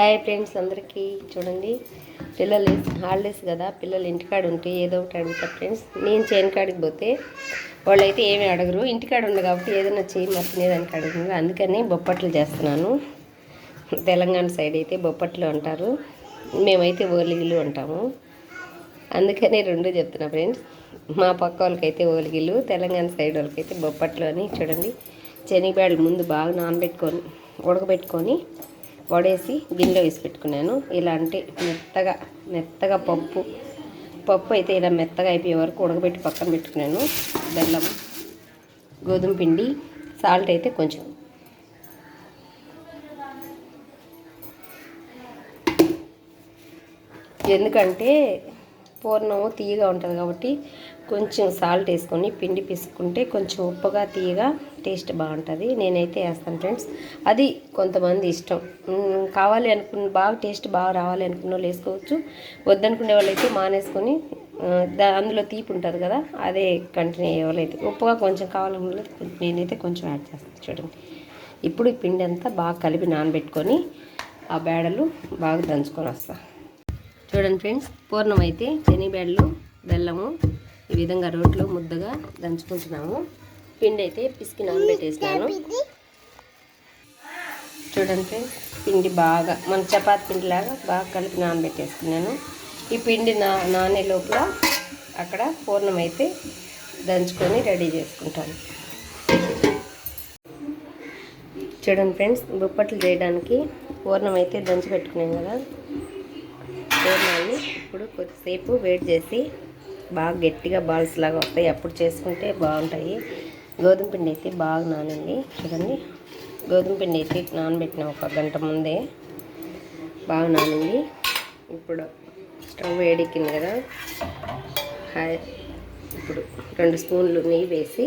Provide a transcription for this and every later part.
Hi friends అందరికీ చూడండి. పిల్లలు హాలిడేస్ కదా పిల్లలు ఇంటికాడ ఉంటే ఏదో ఒకటి అడుగుతారు ఫ్రెండ్స్. నేను చేయని కాడికి పోతే వాళ్ళైతే ఏమీ అడగరు. ఇంటికాడ ఉంది కాబట్టి ఏదైనా చేయి మర్చినేదానికి అడుగుతుంది అందుకని బొప్పట్లు చేస్తున్నాను. తెలంగాణ సైడ్ అయితే బొప్పట్లు అంటారు. మేమైతే ఓలిగిలు అంటాము. అందుకని రెండు చెప్తున్నా ఫ్రెండ్స్. మా పక్క వాళ్ళకైతే ఓలిగిలు తెలంగాణ సైడ్ వాళ్ళకైతే బొప్పట్లు అని చూడండి. శనగబ్యాళ్ళు ముందు బాగా నానబెట్టుకొని ఉడకబెట్టుకొని వడేసి గిన్నెలో వేసి పెట్టుకున్నాను. ఇలా అంటే మెత్తగా మెత్తగా పప్పు పప్పు అయితే ఇలా మెత్తగా అయిపోయే వరకు ఉడకబెట్టి పక్కన పెట్టుకున్నాను. బెల్లం గోధుమ పిండి సాల్ట్ అయితే కొంచెం. ఎందుకంటే పూర్ణము తీయగా ఉంటుంది కాబట్టి కొంచెం సాల్ట్ వేసుకొని పిండి పిసుకుంటే కొంచెం ఉప్పుగా తీయగా టేస్ట్ బాగుంటుంది. నేనైతే వేస్తాను ఫ్రెండ్స్. అది కొంతమంది ఇష్టం. కావాలి అనుకున్న బాగా టేస్ట్ బాగా రావాలి అనుకున్న వాళ్ళు వేసుకోవచ్చు. వద్దనుకునే వాళ్ళైతే మానేసుకొని అందులో తీపి ఉంటుంది కదా అదే కంటిన్యూ అయ్యే ఉప్పుగా కొంచెం కావాలనుకున్న నేనైతే కొంచెం యాడ్ చేస్తాను చూడండి. ఇప్పుడు ఈ పిండి అంతా బాగా కలిపి నానబెట్టుకొని ఆ బేడలు బాగా దంచుకొని వస్తాను చూడండి ఫ్రెండ్స్ పూర్ణం అయితే బేడలు బెల్లము ఈ విధంగా రోట్లో ముద్దగా దంచుకుంటున్నాము. పిండి అయితే పిసికి నానబెట్టేసినాను. చూడండి ఫ్రెండ్స్ పిండి బాగా మన చపాతి పిండిలాగా బాగా కలిపి నానబెట్టేసుకున్నాను. ఈ పిండి నా నానే లోపల అక్కడ పూర్ణం అయితే దంచుకొని రెడీ చేసుకుంటాను. చూడండి ఫ్రెండ్స్ బొప్పట్లు చేయడానికి పూర్ణం అయితే దంచి పెట్టుకున్నాం కదా. పూర్ణాన్ని ఇప్పుడు కొద్దిసేపు వేడి చేసి బాగా గట్టిగా బాల్స్ లాగా వస్తాయి. అప్పుడు చేసుకుంటే బాగుంటాయి. గోధుమ పిండి అయితే బాగా నానింది. చూడండి. గోధుమ పిండి అయితే నానబెట్టిన ఒక గంట ముందే బాగా నానింది. ఇప్పుడు స్టవ్ వేడెక్కింది కదా. హాయ్ ఇప్పుడు రెండు స్పూన్లు నెయ్యి వేసి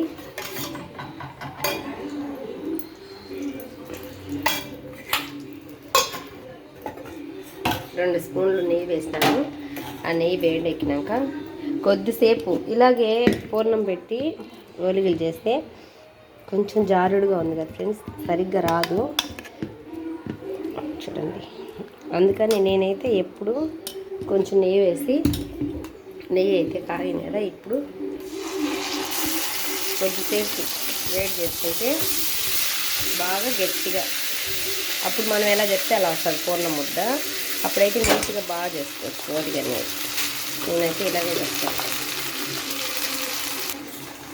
రెండు స్పూన్లు నెయ్యి వేస్తాను. ఆ నెయ్యి వేడెక్కినాక కొద్దిసేపు ఇలాగే పూర్ణం పెట్టి ఓలిగలు చేస్తే కొంచెం జారుడుగా ఉంది కదా ఫ్రెండ్స్ సరిగ్గా రాదు. చూడండి. అందుకని నేనైతే ఎప్పుడు కొంచెం నెయ్యి వేసి నెయ్యి అయితే కాగిన కదా ఇప్పుడు. కొద్దిసేపు వేడి చేసుకుంటే బాగా గట్టిగా. అప్పుడు మనం ఎలా చెప్తే అలా వస్తుంది పూర్ణ ముద్ద. అప్పుడైతే నీట్గా బాగా చేసుకోవచ్చు ఓడిగానే నేనైతే ఇలాగే చేస్తాను.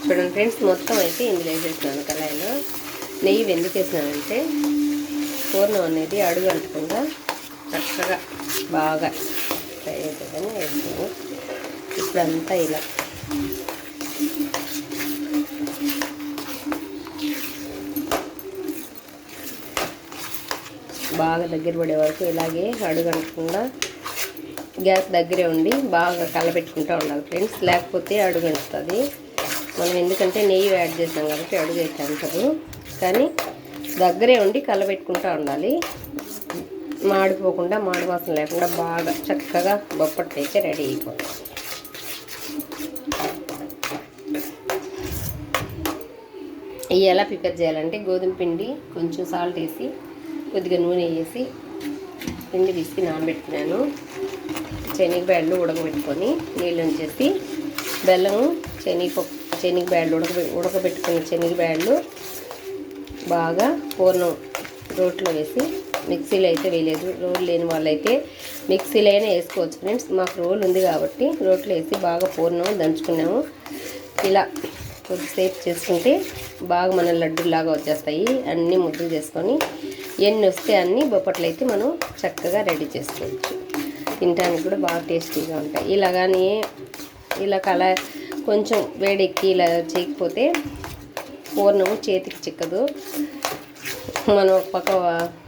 చూడండి ఫ్రెండ్స్ మొత్తం అయితే ఇందులో వేసేసినాను కళాయిలో. నెయ్యి ఎందుకు వేసినానంటే పూర్ణం అనేది అడుగు అంటకుండా చక్కగా బాగా ఫ్రై అవుతుందని వేసాను ఇప్పుడంతా ఇలా. బాగా దగ్గర పడే వరకు ఇలాగే అడుగంటకుండా గ్యాస్ దగ్గరే ఉండి బాగా కలపెట్టుకుంటూ ఉండాలి ఫ్రెండ్స్ లేకపోతే అడుగంటుతుంది మనం ఎందుకంటే నెయ్యి యాడ్ చేసాం కాబట్టి అడుగు అయితే అంటారు కానీ దగ్గరే ఉండి కలబెట్టుకుంటూ ఉండాలి. మాడిపోకుండా మాడివాసన లేకుండా బాగా చక్కగా బొప్పటి అయితే రెడీ అయిపోతుంది ఇవి ఎలా ప్రిపేర్ చేయాలంటే గోధుమ పిండి కొంచెం సాల్ట్ వేసి కొద్దిగా నూనె వేసి పిండి పిసికి నానబెట్టుకున్నాను. శనగబ్యాళ్ళు ఉడకబెట్టుకొని నీళ్ళు ఉంచేసి బెల్లము శనగపప్పు శనగబ్యాళ్ళు ఉడక ఉడకబెట్టుకున్న శనగబ్యాళ్ళు బాగా పూర్ణం రోట్లో వేసి మిక్సీలో అయితే వేయలేదు. రోల్ లేని వాళ్ళైతే మిక్సీలో అయినా వేసుకోవచ్చు ఫ్రెండ్స్. మాకు రోల్ ఉంది కాబట్టి రోట్లో వేసి బాగా పూర్ణం దంచుకున్నాము. ఇలా కొద్దిసేపు చేసుకుంటే బాగా మన లడ్డూలాగా వచ్చేస్తాయి. అన్నీ ముద్దలు చేసుకొని ఎన్ని వస్తే అన్ని బొప్పట్లు అయితే మనం చక్కగా రెడీ చేసుకోవచ్చు. తినడానికి కూడా బాగా టేస్టీగా ఉంటాయి. ఇలా కానీ ఇలా కళ కొంచెం వేడెక్కి ఇలా చేయకపోతే పూర్ణము చేతికి చిక్కదు. మనం ఒక పక్క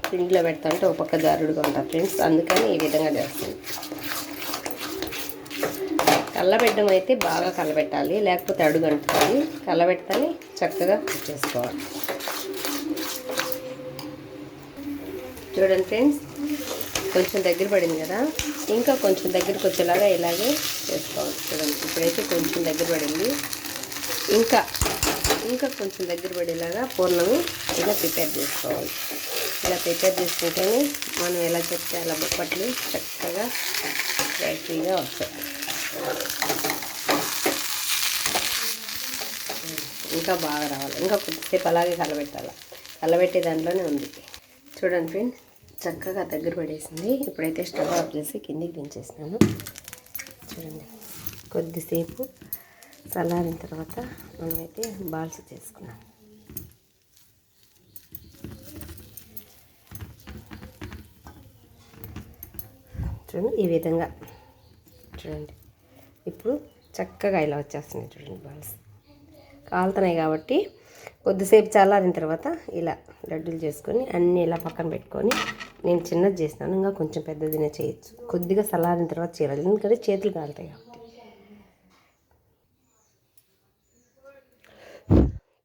పిండిలో పెడతా అంటే ఒక పక్క జారుడుగా ఉంటాం ఫ్రెండ్స్. అందుకని ఈ విధంగా చేస్తాను. కళ్ళబెట్టడం అయితే బాగా కలబెట్టాలి లేకపోతే అడుగు అంటుంది కళ్ళబెట్టని చక్కగా చేసుకోవాలి. చూడండి ఫ్రెండ్స్. కొంచెం దగ్గర పడింది కదా. ఇంకా కొంచెం దగ్గరకు వచ్చేలాగా ఇలాగే చేసుకోవాలి చూడండి ఇప్పుడైతే కొంచెం దగ్గర పడింది. ఇంకా ఇంకా కొంచెం దగ్గర పడేలాగా పూర్ణము ఇలా ప్రిపేర్ చేసుకోవాలి. ఇలా ప్రిపేర్ చేసుకుంటేనే మనం ఎలా చెప్తే అలా బొప్పట్లు చక్కగా క్రైస్పీగా వస్తాయి. ఇంకా బాగా రావాలి. ఇంకా కొద్దిసేపు అలాగే కలబెట్టాలి. కలబెట్టే దాంట్లోనే ఉంది. చూడండి ఫ్రెండ్స్ చక్కగా దగ్గర పడేసింది. ఇప్పుడైతే స్టవ్ ఆఫ్ చేసి కిందికి దించేసినాను. చూడండి కొద్దిసేపు చల్లారిన తర్వాత మనమైతే బాల్స్ చేసుకున్నాం. చూడండి ఈ విధంగా. చూడండి ఇప్పుడు చక్కగా ఇలా వచ్చేస్తున్నాయి చూడండి బాల్స్. కాలుతున్నాయి కాబట్టి కొద్దిసేపు చల్లారిన తర్వాత ఇలా లడ్డూలు చేసుకొని అన్నీ ఇలా పక్కన పెట్టుకొని నేను చిన్నది చేసినాను ఇంకా కొంచెం పెద్దదినే చేయొచ్చు. కొద్దిగా చల్లారిన తర్వాత చేయాలి. ఎందుకంటే చేతులు కాలుతాయి కాబట్టి.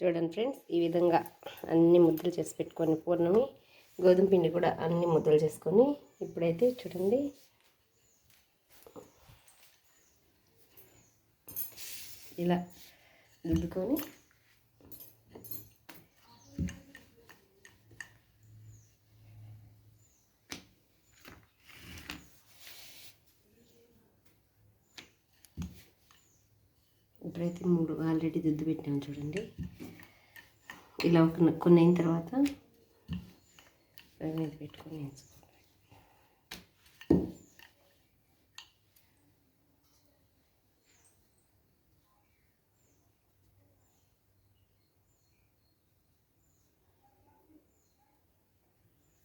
చూడండి ఫ్రెండ్స్ ఈ విధంగా అన్ని ముద్దలు చేసి పెట్టుకొని పూర్ణమి గోధుమ పిండి కూడా అన్ని ముద్దలు చేసుకొని ఇప్పుడైతే చూడండి. ఇలా రుద్దుకొని ఇప్పుడైతే మూడు ఆల్రెడీ దుద్దు పెట్టాము చూడండి. ఇలా ఒక కొన్ని అయిన తర్వాత మీద పెట్టుకొని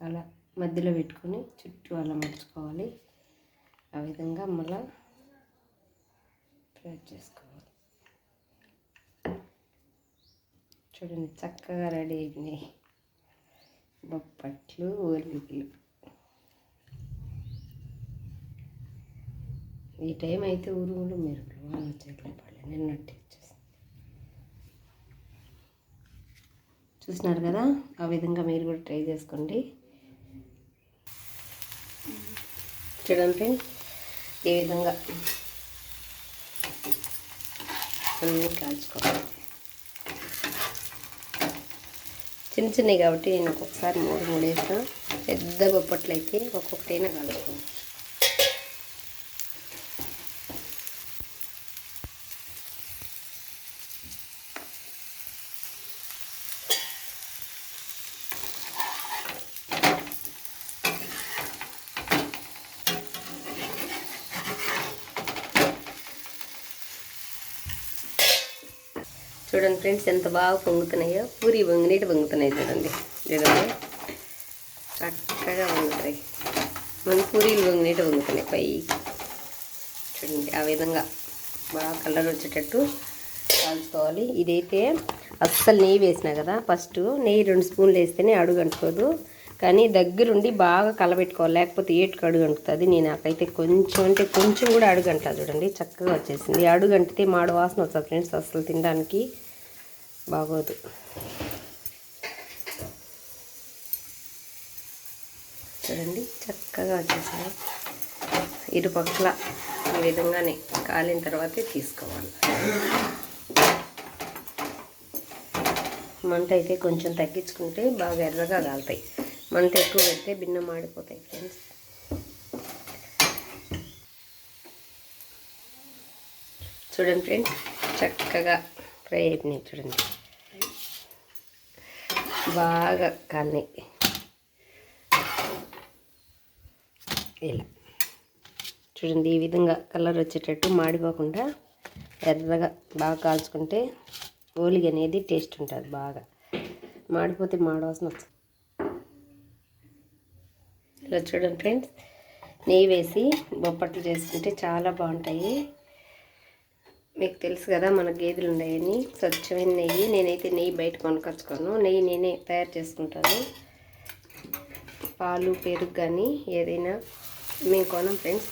అలా మధ్యలో పెట్టుకొని చుట్టూ అలా మర్చుకోవాలి ఆ విధంగా మళ్ళీ ఫ్రై చేసుకోవాలి. చూడండి చక్కగా రెడీ అయినాయి. బొప్పట్లు ఊరికలు ఈ టైం అయితే ఊరుగులు మెరుపులు వాళ్ళు వచ్చేట్లే పడలే నిన్నట్టు వచ్చేసి చూసినారు కదా? ఆ విధంగా మీరు కూడా ట్రై చేసుకోండి. చూడండి ఏ విధంగా అన్నీ కాల్చుకోవాలి. చిన్న చిన్నవి కాబట్టి నేను ఒక్కొక్కసారి మూడు మూడు వేసిన పెద్ద బొప్పట్లు అయితే ఒక్కొక్కటైనా కలుపుకున్నాను చూడండి ఫ్రెండ్స్ ఎంత బాగా పొంగుతున్నాయో. పూరి వంగినట్టు పొంగుతున్నాయి చూడండి. చూడండి. చక్కగా పొంగుతాయి మన పూరీలు పొంగినట్టు పొంగుతున్నాయి. పై చూడండి ఆ విధంగా బాగా కలర్ వచ్చేటట్టు కాల్చుకోవాలి. ఇదైతే అస్సలు నెయ్యి వేసినా కదా ఫస్ట్ నెయ్యి రెండు స్పూన్లు వేస్తేనే అడుగు అంటుకోదు. కానీ దగ్గరుండి బాగా కలబెట్టుకోవాలి. లేకపోతే ఏటుకు అడుగు అంటుతుంది. నేను నాకైతే కొంచెం అంటే కొంచెం కూడా అడుగు అంటా చూడండి. చక్కగా వచ్చేసింది. అడుగు అంటితే మాడు వాసన వస్తుంది ఫ్రెండ్స్ అసలు తినడానికి. బాగోదు. చూడండి చక్కగా వచ్చేసాయి. ఇరుపక్కల ఈ విధంగానే కాలిన తర్వాతే తీసుకోవాలి. మంట అయితే కొంచెం తగ్గించుకుంటే బాగా ఎర్రగా కాలుతాయి మంట ఎక్కువ పెడితే భిన్నం ఆడిపోతాయి ఫ్రెండ్స్ చూడండి ఫ్రెండ్స్ చక్కగా ఫ్రై అయిపోయినాయి చూడండి బాగా కానీ. ఇలా. చూడండి ఈ విధంగా కలర్ వచ్చేటట్టు మాడిపోకుండా ఎర్రగా బాగా కాల్చుకుంటే ఓలిగి అనేది టేస్ట్ ఉంటుంది బాగా. మాడిపోతే మాడవలసిన వస్తుంది. ఇలా చూడండి ఫ్రెండ్స్ నెయ్యి వేసి బొప్పట్లు చేసుకుంటే చాలా బాగుంటాయి. మీకు తెలుసు కదా మన గేదెలు ఉన్నాయని స్వచ్ఛమైన నెయ్యి. నేనైతే నెయ్యి బయట కొనుకొచ్చుకోను. నెయ్యి నేనే తయారు చేసుకుంటాను. పాలు పెరుగు కానీ ఏదైనా మేము కొనం ఫ్రెండ్స్.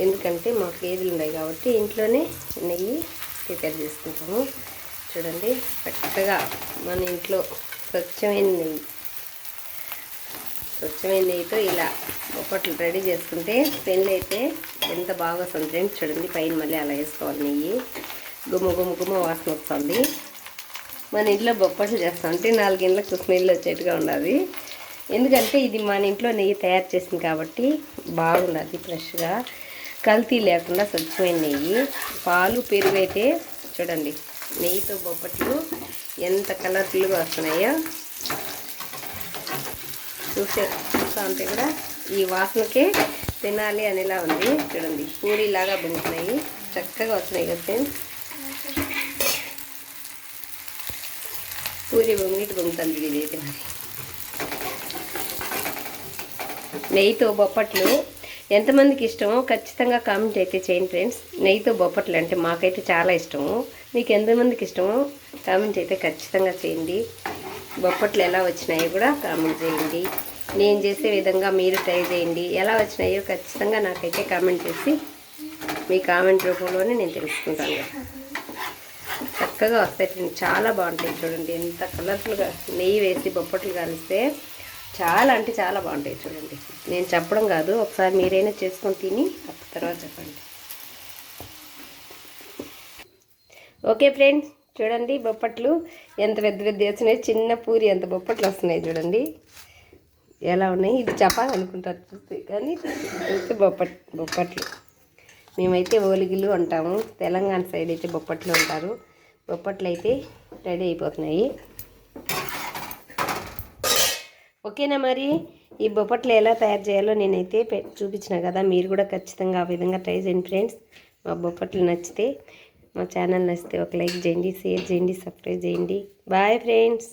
ఎందుకంటే మాకు గేదెలు ఉన్నాయి కాబట్టి ఇంట్లోనే నెయ్యి ప్రిపేర్ చేసుకుంటాము. చూడండి చక్కగా మన ఇంట్లో స్వచ్ఛమైన నెయ్యి. స్వచ్ఛమైన నెయ్యితో ఇలా బొప్పట్లు రెడీ చేసుకుంటే పెళ్ళి అయితే ఎంత బాగా వస్తుంది ఫ్రెండ్స్ చూడండి పైన మళ్ళీ అలా వేసుకోవాలి నెయ్యి. గుమ్మ గుమ్మ గుమ్మ వాసన వస్తుంది. మన ఇంట్లో బొప్పట్లు చేస్తామంటే నాలుగింళ్ళకు స్మెల్ వచ్చేట్టుగా ఉండాలి. ఎందుకంటే ఇది మన ఇంట్లో నెయ్యి తయారు చేసింది కాబట్టి బాగుండాలి ఫ్రెష్గా. కల్తీ లేకుండా స్వచ్ఛమైన నెయ్యి. పాలు పెరుగు అయితే చూడండి నెయ్యితో బొప్పట్లు ఎంత కలర్ఫుల్గా వస్తున్నాయో. చూసే చూస్తూ ఉంటే కూడా ఈ వాసనకే తినాలి అనేలా ఉంది. చూడండి పూరిలాగా బొంగుతున్నాయి. చక్కగా వస్తున్నాయి కదా ఫ్రెండ్స్. పూరి బొంగిటి బొంగుతుంది ఇదైతే మరి. నెయ్యితో బొప్పట్లు ఎంతమందికి ఇష్టమో ఖచ్చితంగా కామెంట్ అయితే చేయండి ఫ్రెండ్స్. నెయ్యితో బొప్పట్లు అంటే మాకైతే చాలా ఇష్టము. మీకు ఎంతమందికి ఇష్టమో కామెంట్ అయితే ఖచ్చితంగా చేయండి. బొప్పట్లు ఎలా వచ్చినాయో కూడా కామెంట్ చేయండి. నేను చేసే విధంగా మీరు ట్రై చేయండి. ఎలా వచ్చినాయో ఖచ్చితంగా నాకైతే కామెంట్ చేసి మీ కామెంట్ రూపంలోనే నేను తెలుసుకుంటాను. చక్కగా వస్తాయి చాలా బాగుంటాయి చూడండి. ఎంత కలర్ఫుల్గా నెయ్యి వేసి బొప్పట్లు కలిస్తే చాలా అంటే చాలా బాగుంటాయి చూడండి. నేను చెప్పడం కాదు ఒకసారి మీరైనా చేసుకొని తిని తర్వాత చెప్పండి. ఓకే ఫ్రెండ్స్ చూడండి బొప్పట్లు ఎంత పెద్ద పెద్ద వచ్చినాయి చిన్న పూరి ఎంత బొప్పట్లు వస్తున్నాయి చూడండి. ఎలా ఉన్నాయి? ఇది చెప్పాలనుకుంటారు చూస్తే కానీ చూస్తే బొప్పట్ బొప్పట్లు. మేమైతే ఓలిగిలు అంటాము తెలంగాణ సైడ్ అయితే బొప్పట్లు అంటారు. బొప్పట్లు అయితే రెడీ అయిపోతున్నాయి. ఓకేనా మరి? ఈ బొప్పట్లు ఎలా తయారు చేయాలో నేనైతే పె- చూపించిన కదా మీరు కూడా ఖచ్చితంగా ఆ విధంగా ట్రై చేయండి ఫ్రెండ్స్. మా బొప్పట్లు నచ్చితే మా ఛానల్ నచ్చితే ఒక లైక్ చేయండి షేర్ చేయండి సబ్స్క్రైబ్ చేయండి. Bye friends.